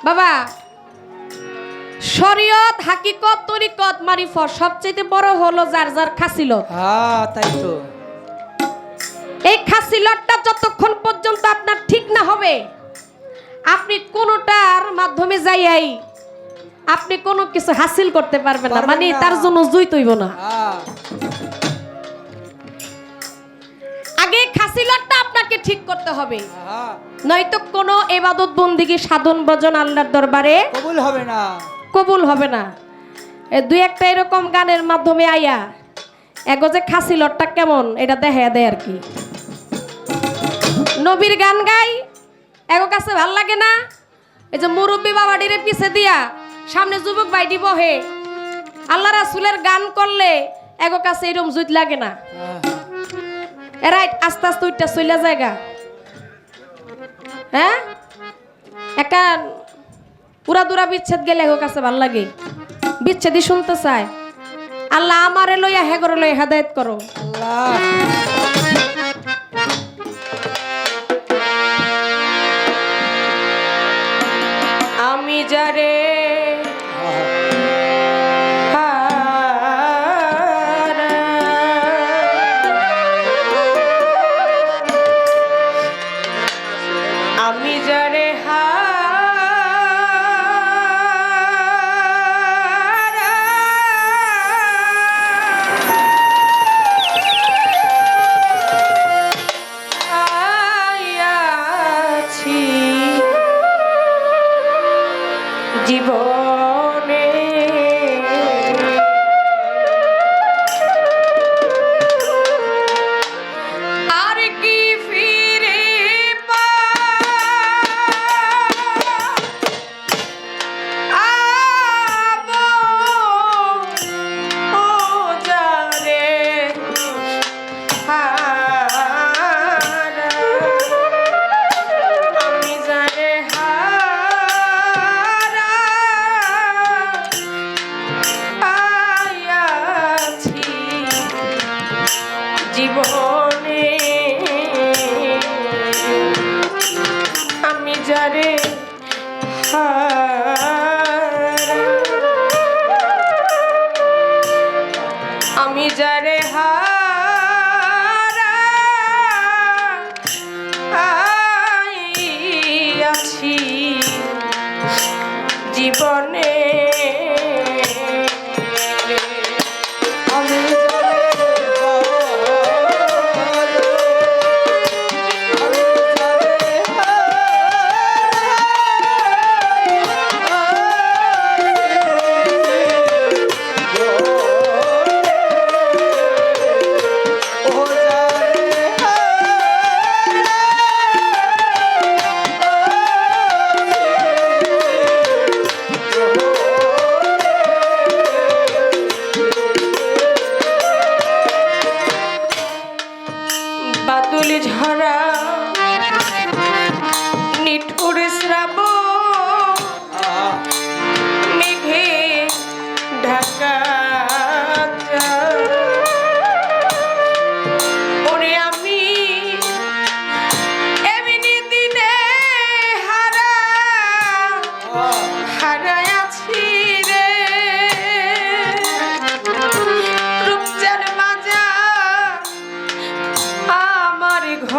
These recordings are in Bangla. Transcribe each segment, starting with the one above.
বাবা শরীয়ত হাকিকত তরিকত মারিফত সবচেয়ে বড় হলো যার যার খাসিল হ্যাঁ তাই তো। এই খাসিলতটা যতক্ষণ পর্যন্ত আপনার ঠিক না হবে আপনি কোনোটার মাধ্যমে যাইয়াই আপনি কোনো কিছু হাসিল করতে পারবেন না মানে তার জন্য জুই তৈব না। হ্যাঁ। আগে খাসিলতটা আপনাকে ঠিক করতে হবে। নয়তো কোনো এবাদত বন্দিগি সাধন ভজন আল্লাহর দরবারে কবুল হবে না। কবুল হবে না। দুই একটা এরকম গানের মাধ্যমে আইয়া এগো যে খাসি লটটা কেমন এটা দেখা দেয় আর কি। নবীর গান গাই এগো কাছে ভালো লাগে না। এই যে মুরব্বী বাবাডিরে পিছে দিয়া সামনে যুবক বাইডি বহে। আল্লাহ রাসুলের গান করলে এগো কাছে এরকম জুত লাগে না। এরাই আস্তে আস্তে উঠটা চলে জায়গা হ্যাঁ? একা উড়া দুরা বিচ্ছেদ গেলে এগো কাছে ভালো লাগে। বিচ্ছেদই শুনতে চায়। আল্লাহ আমারে লইয়া হেগরে লইয়া হেদায়ত করো। আমি যারে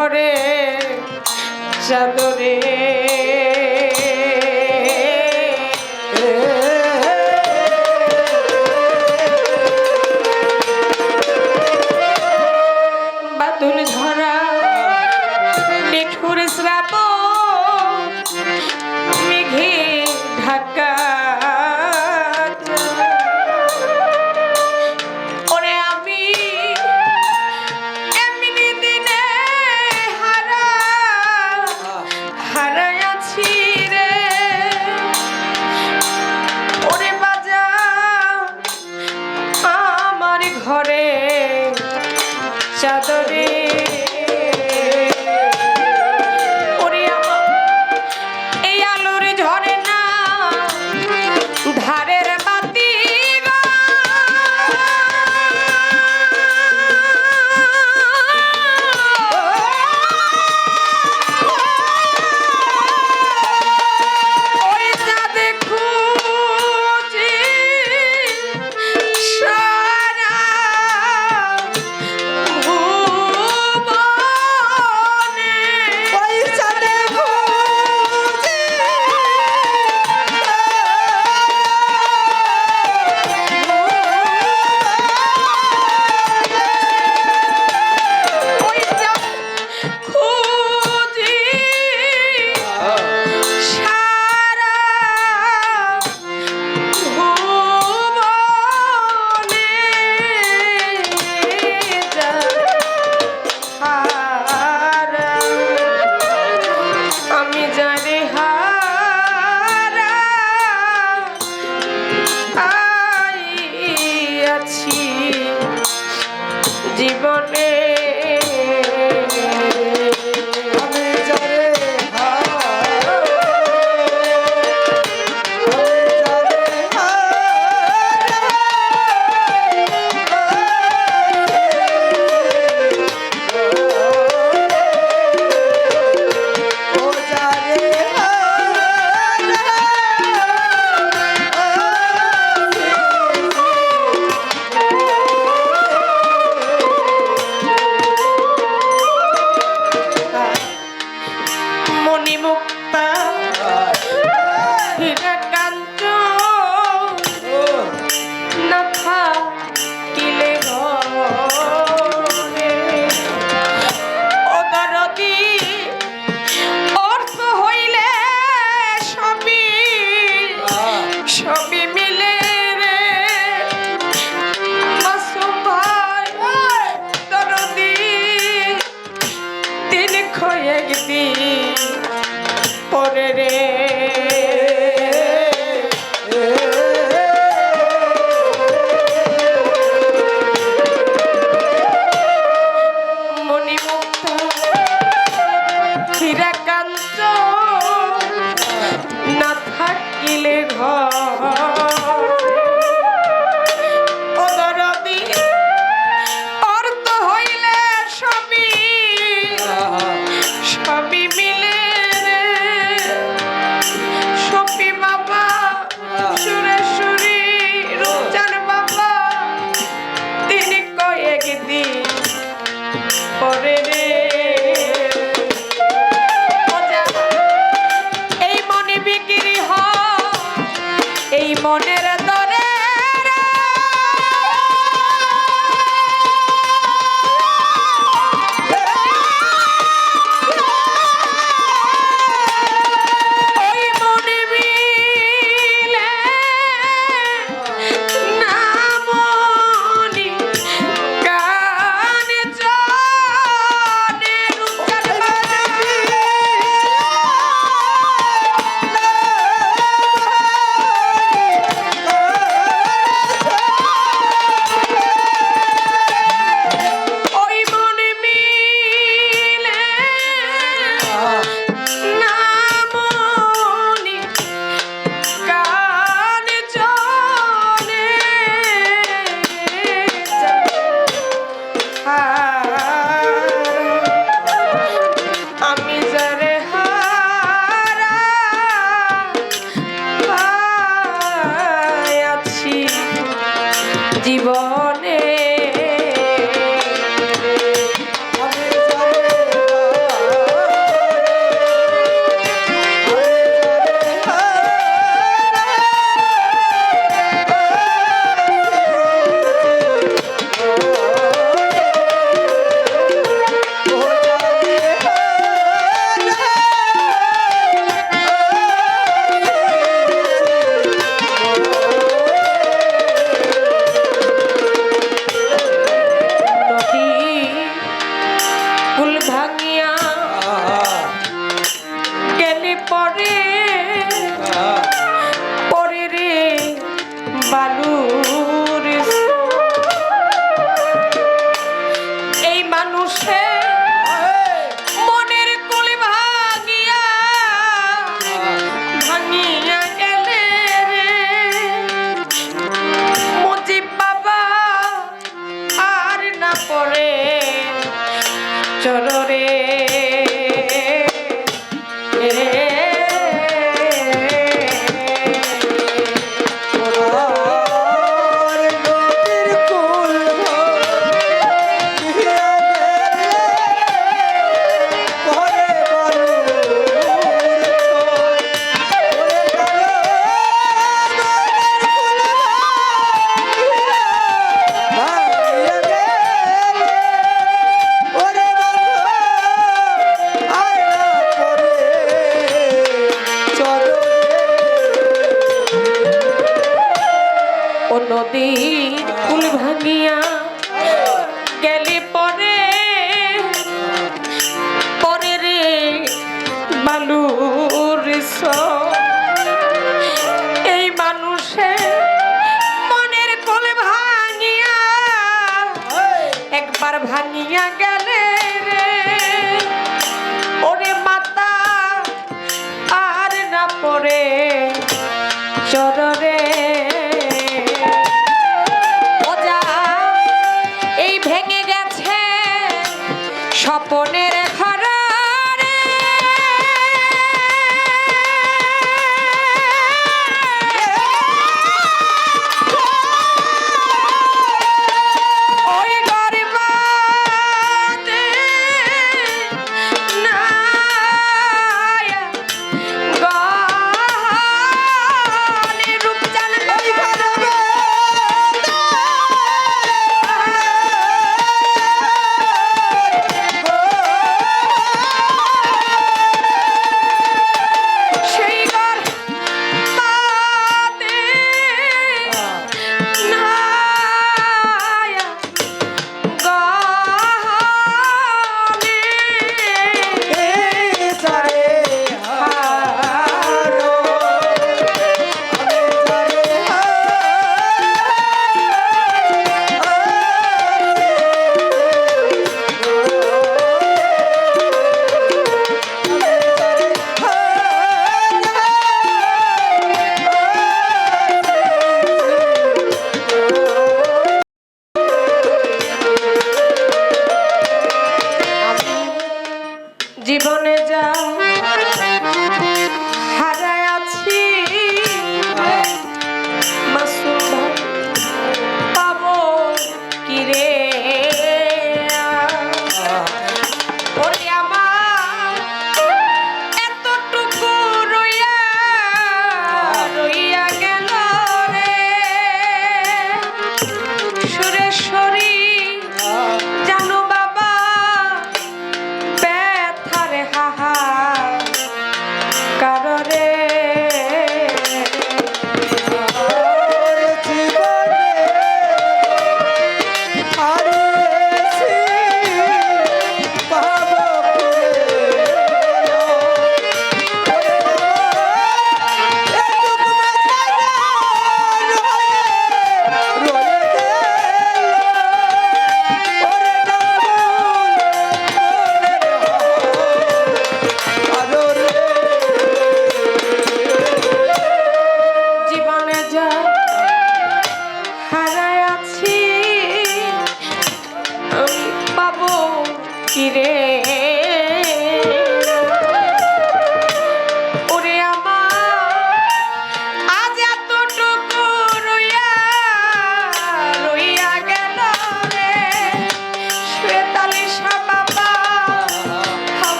ঘরে চাদরে আর চলো পড়ে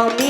আমি যারে হা